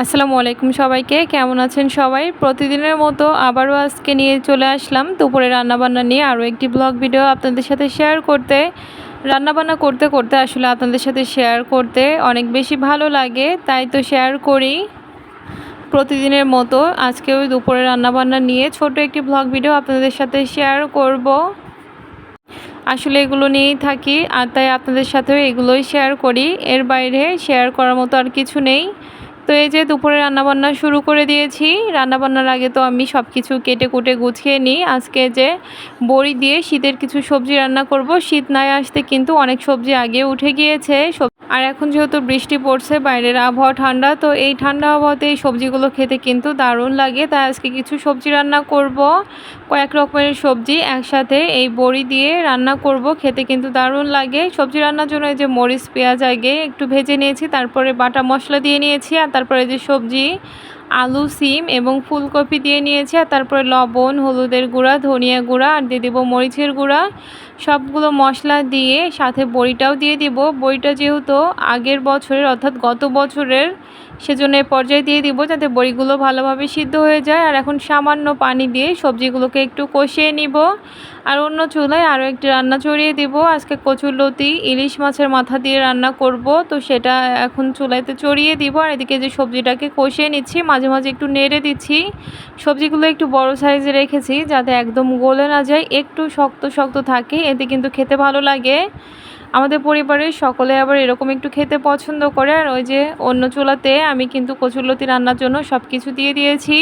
আসসালামু আলাইকুম সবাইকে, কেমন আছেন সবাই? প্রতিদিনের মতো আবারও আজকে নিয়ে চলে আসলাম দুপুরে রান্নাবান্না নিয়ে আরও একটি ব্লগ ভিডিও আপনাদের সাথে শেয়ার করতে। রান্নাবান্না করতে করতে আসলে আপনাদের সাথে শেয়ার করতে অনেক বেশি ভালো লাগে, তাই তো শেয়ার করি। প্রতিদিনের মতো আজকেও দুপুরে রান্নাবান্না নিয়ে ছোট একটি ব্লগ ভিডিও আপনাদের সাথে শেয়ার করব। আসলে এগুলো নিয়েই থাকি, আর তাই আপনাদের সাথেও এগুলোই শেয়ার করি। এর বাইরে শেয়ার করার মতো আর কিছু নেই। তো এই যে দুপুরে রান্নাবান্না শুরু করে দিয়েছি। রান্নাবান্নার আগে তো আমি সব কিছু কেটে কুটে গুছিয়ে নিই। আজকে যে বড়ি দিয়ে শীতের কিছু সবজি রান্না করব, শীত নাই আসতে কিন্তু অনেক সবজি আগে উঠে গিয়েছে। আর এখন যেহেতু বৃষ্টি পড়ছে, বাইরের আবহাওয়া ঠান্ডা, তো এই ঠান্ডা আবহাওয়াতে এই সবজিগুলো খেতে কিন্তু দারুণ লাগে। তাই আজকে কিছু সবজি রান্না করব। কয়েক রকমের সবজি একসাথে এই বড়ি দিয়ে রান্না করব, খেতে কিন্তু দারুণ লাগে। সবজি রান্নার জন্য এই যে মরিচ, পেঁয়াজ আগে একটু ভেজে নিয়েছি, তারপরে বাটা মশলা দিয়ে নিয়েছি, আর তারপরে যে সবজি আলু, সিম এবং ফুলকপি দিয়ে নিয়েছি, আর তারপরে লবণ, হলুদের গুঁড়া, ধনিয়া গুঁড়া, আর দিয়ে দেবো মরিচের গুঁড়া। সবগুলো মশলা দিয়ে সাথে বড়িটাও দিয়ে দিব। বড়িটা যেহেতু আগের বছরের, অর্থাৎ গত বছরের, সেজন্য এই পর্যায়ে দিয়ে দিব যাতে বড়িগুলো ভালোভাবে সিদ্ধ হয়ে যায়। আর এখন সামান্য পানি দিয়ে সবজিগুলোকে একটু কষিয়ে নিব। আর অন্য চুলায় আরও একটি রান্না চড়িয়ে দিব। আজকে কচুর লতি ইলিশ মাছের মাথা দিয়ে রান্না করব। তো সেটা এখন চুলাইতে চড়িয়ে দিব। আর এদিকে যে সবজিটাকে কষিয়ে নিচ্ছি, মাঝে মাঝে মাঝে একটু নেড়ে দিচ্ছি। সবজিগুলো একটু বড় সাইজে রেখেছি যাতে একদম গলে না যায়, একটু শক্ত শক্ত থাকে, এতে কিন্তু খেতে ভালো লাগে। আমাদের পরিবারের সকলে আবার এরকম একটু খেতে পছন্দ করে, আর ওই যে অন্য চুলাতে আমি কিন্তু কচুরলতি রান্নার জন্য সব কিছু দিয়ে দিয়েছি।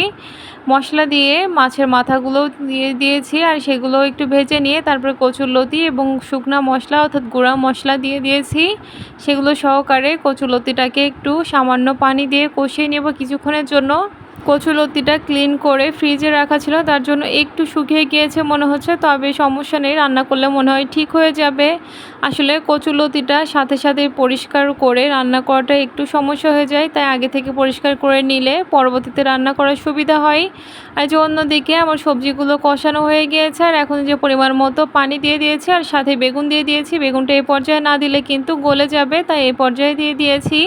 মশলা দিয়ে, মাছের মাথাগুলোও দিয়ে দিয়েছি, আর সেগুলো একটু ভেজে নিয়ে তারপরে কচুরলতি এবং শুকনা মশলা অর্থাৎ গুঁড়া মশলা দিয়ে দিয়েছি। সেগুলো সহকারে কচুরলতিটাকে একটু সামান্য পানি দিয়ে কষিয়ে নেব কিছুক্ষণের জন্য। কচুলতিটা ক্লিন করে ফ্রিজে রাখা ছিল, তার জন্য একটু শুকিয়ে গিয়েছে মনে হচ্ছে, তবে সমস্যা নেই, রান্না করলে মনে হয় ঠিক হয়ে যাবে। আসলে কচুলতিটা সাথে সাথে পরিষ্কার করে রান্না করাটা একটু সমস্যা হয়ে যায়, তাই আগে থেকে পরিষ্কার করে নিলে পরবর্তীতে রান্না করার সুবিধা হয়। আর যে অন্যদিকে আমার সবজিগুলো কষানো হয়ে গিয়েছে, আর এখন যে পরিমাণ মতো পানি দিয়ে দিয়েছি, আর সাথে বেগুন দিয়ে দিয়েছি, বেগুনটা এই পর্যায়ে না দিলে কিন্তু গলে যাবে, তাই এই পর্যায়ে দিয়ে দিয়েছি।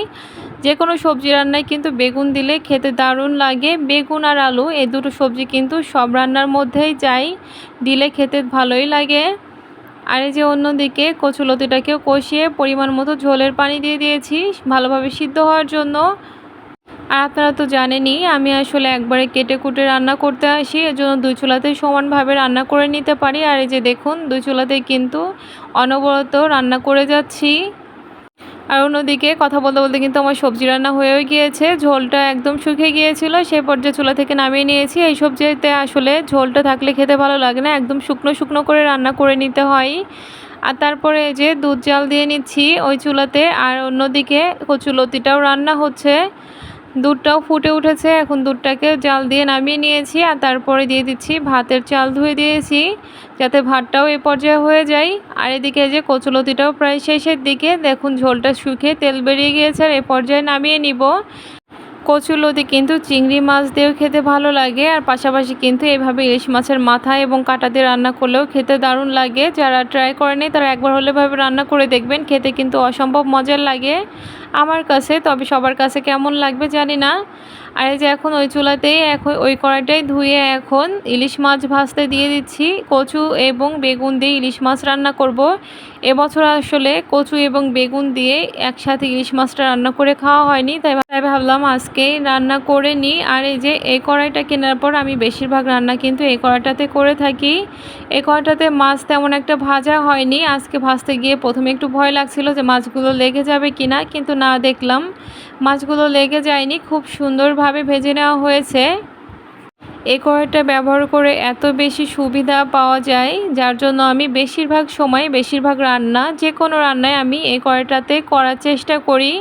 যে কোনো সবজি রান্নায় কিন্তু বেগুন দিলে খেতে দারুণ লাগে। বেগুন আর আলু, এই দুটো সবজি কিন্তু সব রান্নার মধ্যেই যাই, দিলে খেতে ভালোই লাগে। আর এই যে অন্যদিকে কচুলতিটাকেও কষিয়ে পরিমাণ মতো ঝোলের পানি দিয়ে দিয়েছি, ভালোভাবে সিদ্ধ হওয়ার জন্য। আর আপনারা তো জানেনই, আমি আসলে একবারে কেটে কুটে রান্না করতে আসি, এর জন্য দুই চুলাতে সমানভাবে রান্না করে নিতে পারি। আর এই যে দেখুন, দুই চুলাতেই কিন্তু অনবরত রান্না করে যাচ্ছি। আর অন্যদিকে কথা বলতে বলতে কিন্তু আমার সবজি রান্না হয়েও গিয়েছে। ঝোলটা একদম শুকিয়ে গিয়েছিল সেই পর্যায়ে চুলা থেকে নামিয়ে নিয়েছি। এই সবজিতে আসলে ঝোলটা থাকলে খেতে ভালো লাগে না, একদম শুকনো শুকনো করে রান্না করে নিতে হয়। আর তারপরে এই যে দুধ জাল দিয়ে নিচ্ছি ওই চুলাতে, আর অন্যদিকে কচুলতিটাও রান্না হচ্ছে। দুধটাও ফুটে উঠেছে। এখন দুধটাকে জাল দিয়ে নামিয়ে নিয়েছি আর তারপরে দিয়ে দিচ্ছি ভাতের চাল ধুয়ে দিয়েছি যাতে ভাতটাও এ পর্যায়ে হয়ে যায়। আর এদিকে যে কচুলতিটাও প্রায় শেষের দিকে। দেখুন ঝোলটা শুকিয়ে তেল বেরিয়ে গিয়েছে আর এ পর্যায়ে নামিয়ে নিব। কচুলতি কিন্তু চিংড়ি মাছ দিয়েও খেতে ভালো লাগে, আর পাশাপাশি কিন্তু এভাবে ইলিশ মাছের মাথা এবং কাটা দিয়ে রান্না করলেও খেতে দারুণ লাগে। যারা ট্রাই করেনি তারা একবার হলে ভাবে রান্না করে দেখবেন, খেতে কিন্তু অসম্ভব মজার লাগে। আমার কাছে, তবে সবার কাছে কেমন লাগবে জানি না। আর এই যে এখন ওই চুলাতেই, এখন ওই কড়াইটাই ধুয়ে এখন ইলিশ মাছ ভাজতে দিয়ে দিচ্ছি। কচু এবং বেগুন দিয়ে ইলিশ মাছ রান্না করব। এবছর আসলে কচু এবং বেগুন দিয়ে একসাথে ইলিশ মাছটা রান্না করে খাওয়া হয়নি তাই তাই ভাবলাম আজকেই রান্না করে নিই। আর এই যে এই কড়াইটা কেনার পর আমি বেশিরভাগ রান্না কিন্তু এই কড়াইটাতে করে থাকি। এই কড়াইটাতে মাছ তেমন একটা ভাজা হয়নি। আজকে ভাজতে গিয়ে প্রথমে একটু ভয় লাগছিল যে মাছগুলো লেগে যাবে কিনা, কিন্তু না দেখলাম মাছগুলো লেগে যায়নি। খুব সুন্দরভাবে ভেজে নেওয়া হয়েছে। এই কড়াইটা ব্যবহার করে এত বেশি সুবিধা পাওয়া যায়, যার জন্য আমি বেশিরভাগ সময়, বেশিরভাগ রান্না, যে কোনো রান্নায় আমি এই কড়াইটাতে করার চেষ্টা করি।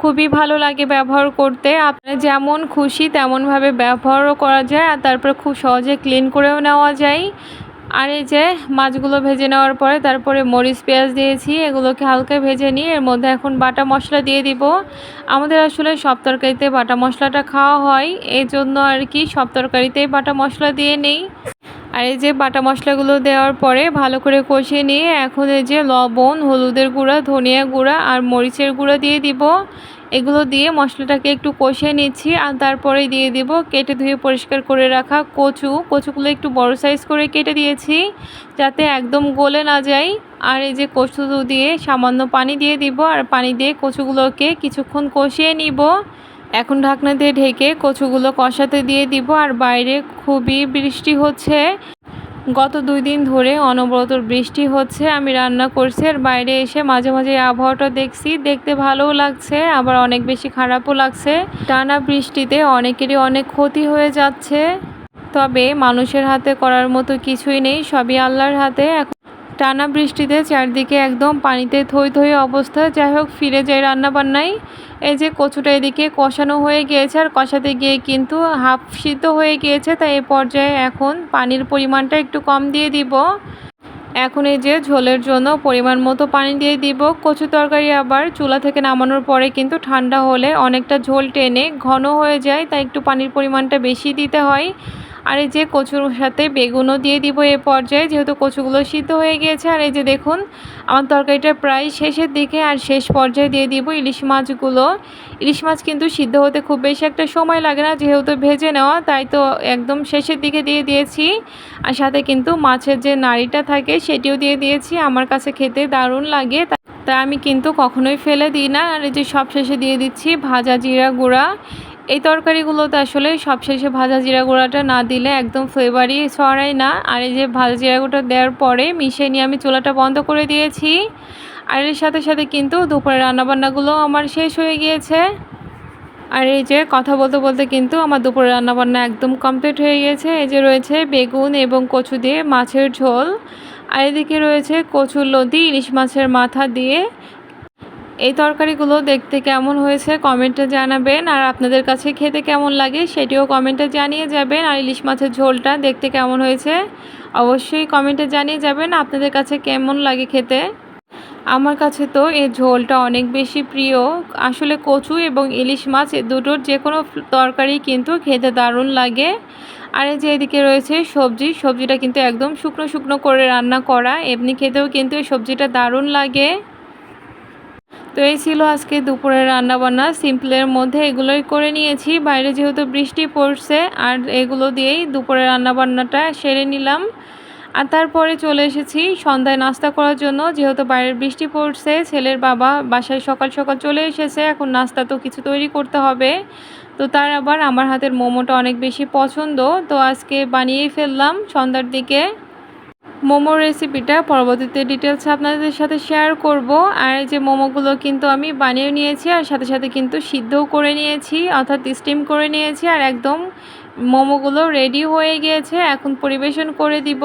খুবই ভালো লাগে ব্যবহার করতে। আপনার যেমন খুশি তেমনভাবে ব্যবহারও করা যায় আর তারপরে খুব সহজে ক্লিন করেও নেওয়া যায়। আর এই যে মাছগুলো ভেজে নেওয়ার পরে তারপরে মরিচ, পেঁয়াজ দিয়েছি, এগুলোকে হালকা ভেজে নিয়ে এর মধ্যে এখন বাটা মশলা দিয়ে দিব। আমাদের আসলে সব তরকারিতে বাটা মশলাটা খাওয়া হয় এই জন্য আর কি সব তরকারিতেই বাটা মশলা দিয়ে নেই। আর এই যে বাটা মশলাগুলো দেওয়ার পরে ভালো করে কষিয়ে নিয়ে এখন এই যে লবণ, হলুদের গুঁড়া, ধনিয়া গুঁড়া আর মরিচের গুঁড়া দিয়ে দিব। এগুলো দিয়ে মশলাটাকে একটু কষিয়ে নিচ্ছি আর তারপরে দিয়ে দেব কেটে ধুয়ে পরিষ্কার করে রাখা কচু। কচুগুলো একটু বড় সাইজ করে কেটে দিয়েছি যাতে একদম গলে না যায়। আর এই যে কচু দিয়ে সামান্য পানি দিয়ে দিব আর পানি দিয়ে কচুগুলোকে কিছুক্ষণ কষিয়ে নিব। এখন ঢাকনা দিয়ে ঢেকে কচুগুলো কষাতে দিয়ে দিব আর বাইরে খুবই বৃষ্টি হচ্ছে। গত দুই দিন ধরে অনবরত বৃষ্টি হচ্ছে, আমি রান্না করছি আর বাইরে এসে মাঝে মাঝে আবহাওয়াটা দেখছি, দেখতে ভালোও লাগছে, আবার অনেক বেশি খারাপও লাগছে। টানা বৃষ্টিতে অনেকেরই অনেক ক্ষতি হয়ে যাচ্ছে। তবে মানুষের হাতে করার মতো কিছুই নেই, সবই আল্লাহর হাতে। টানা বৃষ্টিতে চারদিকে একদম পানিতে থই থই অবস্থা। যাই হোক, ফিরে যাই রান্নাবান্নায়। এই যে কচুটা এদিকে কষানো হয়ে গিয়েছে আর কষাতে গিয়ে কিন্তু হাফ সিদ্ধ হয়ে গিয়েছে, তাই এ পর্যায়ে এখন পানির পরিমাণটা একটু কম দিয়ে দিব। এখন এই যে ঝোলের জন্য পরিমাণ মতো পানি দিয়ে দিব। কচু তরকারি আবার চুলা থেকে নামানোর পরে কিন্তু ঠান্ডা হলে অনেকটা ঝোল টেনে ঘন হয়ে যায়, তাই একটু পানির পরিমাণটা বেশি দিতে হয়। আর এই যে কচুর সাথে বেগুনও দিয়ে দিব এ পর্যায়ে, যেহেতু কচুগুলো সিদ্ধ হয়ে গিয়েছে। আর এই যে দেখুন, আমার তরকারিটা প্রায় শেষের দিকে আর শেষ পর্যায়ে দিয়ে দিব ইলিশ মাছগুলো। ইলিশ মাছ কিন্তু সিদ্ধ হতে খুব বেশি একটা সময় লাগে না, যেহেতু ভেজে নেওয়া, তাই তো একদম শেষের দিকে দিয়ে দিয়েছি। আর সাথে কিন্তু মাছের যে নাড়িটা থাকে, সেটিও দিয়ে দিয়েছি। আমার কাছে খেতে দারুণ লাগে তাই আমি কিন্তু কখনোই ফেলে দিই না। আর এই যে সব শেষে দিয়ে দিচ্ছি ভাজা জিরা গুঁড়া। এই তরকারিগুলোতে আসলে সবশেষে ভাজা জিরা গুঁড়াটা না দিলে একদম ফ্লেভারই ছড়ায় না। আর এই যে ভাজা জিরা গুঁড়োটা দেওয়ার পরে মিশিয়ে নিয়ে আমি চুলাটা বন্ধ করে দিয়েছি। আর এর সাথে সাথে কিন্তু দুপুরে রান্নাবান্নাগুলো আমার শেষ হয়ে গিয়েছে। আর এই যে কথা বলতে বলতে কিন্তু আমার দুপুরে রান্নাবান্না একদম কমপ্লিট হয়ে গিয়েছে। এই যে রয়েছে বেগুন এবং কচু দিয়ে মাছের ঝোল। আর এদিকে রয়েছে কচুর লদি ইলিশ মাছের মাথা দিয়ে এই তরকারিগুলো দেখতে কেমন হয়েছে কমেন্টে জানাবেন, আর আপনাদের কাছে খেতে কেমন লাগে সেটিও কমেন্টে জানিয়ে যাবেন, আর ইলিশ মাছের ঝোলটা দেখতে কেমন হয়েছে অবশ্যই কমেন্টে জানিয়ে যাবেন, আপনাদের কাছে কেমন লাগে খেতে? আমার কাছে তো এই ঝোলটা অনেক বেশি প্রিয়। আসলে কচু এবং ইলিশ মাছ দুটোর যে কোনো তরকারি কিন্তু খেতে দারুণ লাগে। আর এই যে এদিকে রয়েছে সবজি, সবজিটা কিন্তু একদম শুকনো শুকনো করে রান্না করা, এমনি খেতেও কিন্তু এই সবজিটা দারুণ লাগে। তো এই ছিল আজকে দুপুরের রান্নাবান্না। সিম্পলের মধ্যে এগুলোই করে নিয়েছি। বাইরে যেহেতু বৃষ্টি পড়ছে, আর এগুলো দিয়েই দুপুরের রান্নাবান্নাটা সেরে নিলাম। আর তারপরে চলে এসেছি সন্ধ্যায় নাস্তা করার জন্য। যেহেতু বাইরের বৃষ্টি পড়ছে, ছেলের বাবা বাসায় সকাল সকাল চলে এসেছে, এখন নাস্তা তো কিছু তৈরি করতে হবে। তো তার আবার আমার হাতের মোমোটা অনেক বেশি পছন্দ। তো আজকে বানিয়েই ফেললাম সন্ধ্যার দিকে। মোমোর রেসিপিটা পরবর্তীতে ডিটেলস আপনাদের সাথে শেয়ার করব। আর যে মোমোগুলো কিন্তু আমি বানিয়ে নিয়েছি, আর সাথে সাথে কিন্তু সিদ্ধও করে নিয়েছি, অর্থাৎ স্টিম করে নিয়েছি, আর একদম মোমোগুলো রেডি হয়ে গিয়েছে, এখন পরিবেশন করে দিব।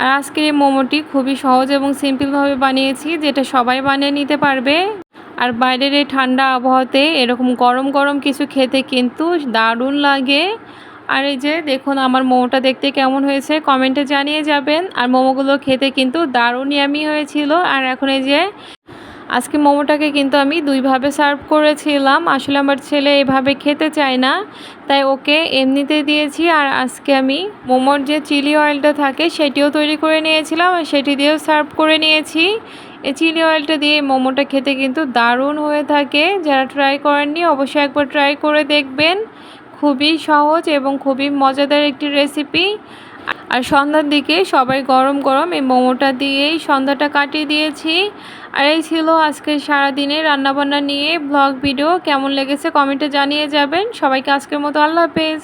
আর আজকের এই মোমোটি খুবই সহজ এবং সিম্পলভাবে বানিয়েছি, যেটা সবাই বানিয়ে নিতে পারবে। আর বাইরের এই ঠান্ডা আবহাওয়াতে এরকম গরম গরম কিছু খেতে কিন্তু দারুণ লাগে। আর এই যে দেখুন, আমার মোমোটা দেখতে কেমন হয়েছে, কমেন্টে জানিয়ে যাবেন। আর মোমোগুলো খেতে কিন্তু দারুণ ইয়ামি হয়েছিল। আর এখন এই যে আজকে মোমোটাকে কিন্তু আমি দুইভাবে সার্ভ করেছিলাম। আসলে আমার ছেলে এভাবে খেতে চায় না, তাই ওকে এমনিতে দিয়েছি। আর আজকে আমি মোমোর যে চিলি অয়েলটা থাকে, সেটিও তৈরি করে নিয়েছিলাম আর সেটি দিয়েও সার্ভ করে নিয়েছি। এই চিলি অয়েলটা দিয়ে মোমোটা খেতে কিন্তু দারুণ হয়ে থাকে। যারা ট্রাই করেননি, অবশ্যই একবার ট্রাই করে দেখবেন। খুবই সহজ এবং খুবই মজাদার একটি রেসিপি আর সন্ধ্যার দিকে সবাই গরম গরম এই মোমোটা দিয়েই সন্ধ্যাটা কাটিয়ে দিয়েছি। আর এই ছিল আজকে সারাদিনে রান্নাবান্না নিয়ে ব্লগ ভিডিও কেমন লেগেছে কমেন্টে জানিয়ে যাবেন। সবাইকে আজকের মতো আল্লাহ হাফেজ।